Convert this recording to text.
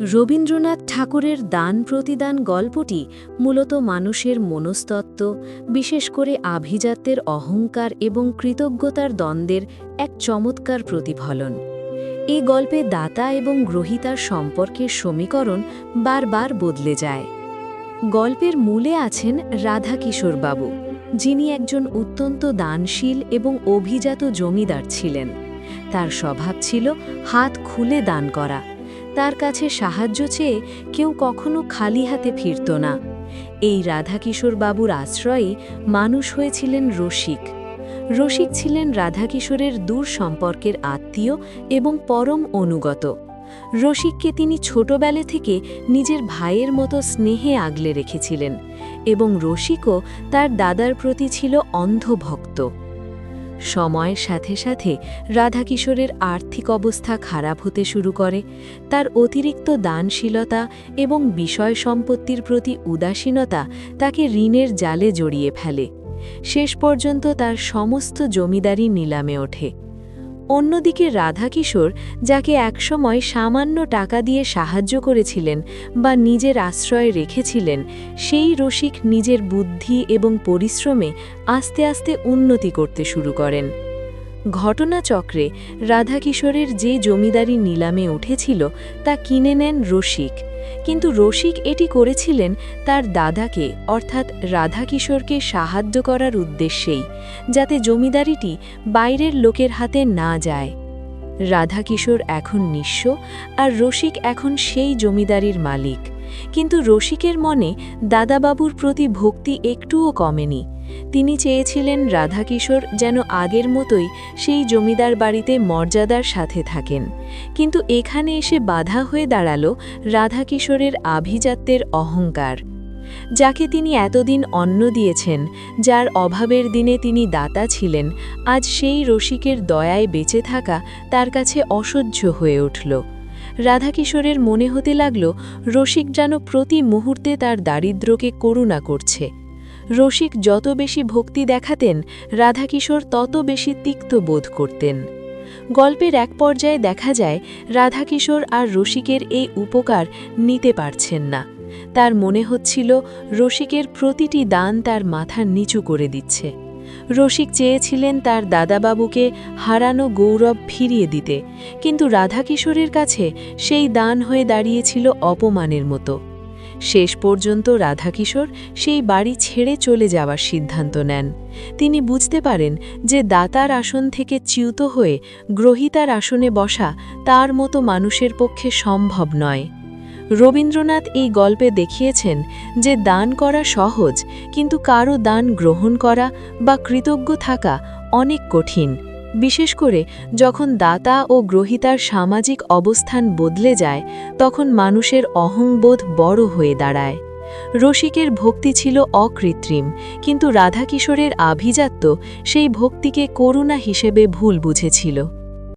রবীন্দ্রনাথ ঠাকুরের দান প্রতিদান গল্পটি মূলত মানুষের মনস্তত্ত্ব, বিশেষ করে আভিজাত্যের অহংকার এবং কৃতজ্ঞতার দ্বন্দ্বের এক চমৎকার প্রতিফলন। এই গল্পে দাতা এবং গ্রহিতার সম্পর্কের সমীকরণ বারবার বদলে যায়। গল্পের মূলে আছেন রাধাকিশোর বাবু, যিনি একজন অত্যন্ত দানশীল এবং অভিজাত জমিদার ছিলেন। তার স্বভাব ছিল হাত খুলে দান করা। তার কাছে সাহায্য চেয়ে কেউ কখনো খালি হাতে ফিরত না। এই রাধাকিশোর বাবুর আশ্রয়ে মানুষ হয়েছিলেন রসিক। রসিক ছিলেন রাধাকিশোরের দূর সম্পর্কের আত্মীয় এবং পরম অনুগত। রসিককে তিনি ছোটবেলা থেকে নিজের ভাইয়ের মতো স্নেহে আগলে রেখেছিলেন এবং রসিকও তার দাদার প্রতি ছিল অন্ধভক্ত। সময়ের সাথে সাথে রাধাকিশোরের আর্থিক অবস্থা খারাপ হতে শুরু করে। তার অতিরিক্ত দানশীলতা এবং বিষয় সম্পত্তির প্রতি উদাসীনতা তাকে ঋণের জালে জড়িয়ে ফেলে। শেষ পর্যন্ত তার সমস্ত জমিদারি নিলামে ওঠে। অন্যদিকে রাধাকিশোর, যাকে একসময় সামান্য টাকা দিয়ে সাহায্য করেছিলেন বা নিজের আশ্রয়ে রেখেছিলেন, সেই রসিক নিজের বুদ্ধি এবং পরিশ্রমে আস্তে আস্তে উন্নতি করতে শুরু করেন। ঘটনাচক্রে রাধাকিশোরের যে জমিদারি নিলামে উঠেছিল তা কিনে নেন রসিক। কিন্তু রসিক এটি করেছিলেন তার দাদাকে, অর্থাৎ রাধাকিশোরকে সাহায্য করার উদ্দেশ্যেই, যাতে জমিদারিটি বাইরের লোকের হাতে না যায়। রাধাকিশোর এখন নিঃস্ব আর রসিক এখন সেই জমিদারির মালিক। কিন্তু রসিকের মনে দাদাবাবুর প্রতি ভক্তি একটুও কমেনি। তিনি চেয়েছিলেন রাধাকিশোর যেন আগের মতোই সেই জমিদার বাড়িতে মর্যাদার সাথে থাকেন। কিন্তু এখানে এসে বাধা হয়ে দাঁড়াল রাধাকিশোরের আভিজাত্যের অহংকার। যাকে তিনি এতদিন অন্ন দিয়েছেন, যার অভাবের দিনে তিনি দাতা ছিলেন, আজ সেই রসিকের দয়ায় বেঁচে থাকা তার কাছে অসহ্য হয়ে উঠল। রাধাকিশোরের মনে হতে লাগল, রসিক যেন প্রতি মুহূর্তে তার দারিদ্র্যকে করুণা করছে। রসিক যত বেশি ভক্তি দেখাতেন, রাধাকিশোর তত বেশি তিক্ত বোধ করতেন। গল্পের এক পর্যায়ে দেখা যায়, রাধাকিশোর আর রসিকের এই উপকার নিতে পারছেন না। তার মনে হচ্ছিল রসিকের প্রতিটি দান তার মাথার নিচু করে দিচ্ছে। রসিক চেয়েছিলেন তার দাদাবাবুকে হারানো গৌরব ফিরিয়ে দিতে, কিন্তু রাধাকিশোরের কাছে সেই দান হয়ে দাঁড়িয়েছিল অপমানের মতো। শেষ পর্যন্ত রাধাকিশোর সেই বাড়ি ছেড়ে চলে যাওয়ার সিদ্ধান্ত নেন। তিনি বুঝতে পারেন যে দাতার আসন থেকে চ্যুত হয়ে গ্রহিতার আসনে বসা তার মতো মানুষের পক্ষে সম্ভব নয়। রবীন্দ্রনাথ এই গল্পে দেখিয়েছেন যে দান করা সহজ, কিন্তু কারও দান গ্রহণ করা বা কৃতজ্ঞ থাকা অনেক কঠিন। বিশেষ করে যখন দাতা ও গ্রহিতার সামাজিক অবস্থান বদলে যায়, তখন মানুষের অহংবোধ বড় হয়ে দাঁড়ায়। রসিকের ভক্তি ছিল অকৃত্রিম, কিন্তু রাধাকিশোরের আভিজাত্য সেই ভক্তিকে করুণা হিসেবে ভুল বুঝেছিল।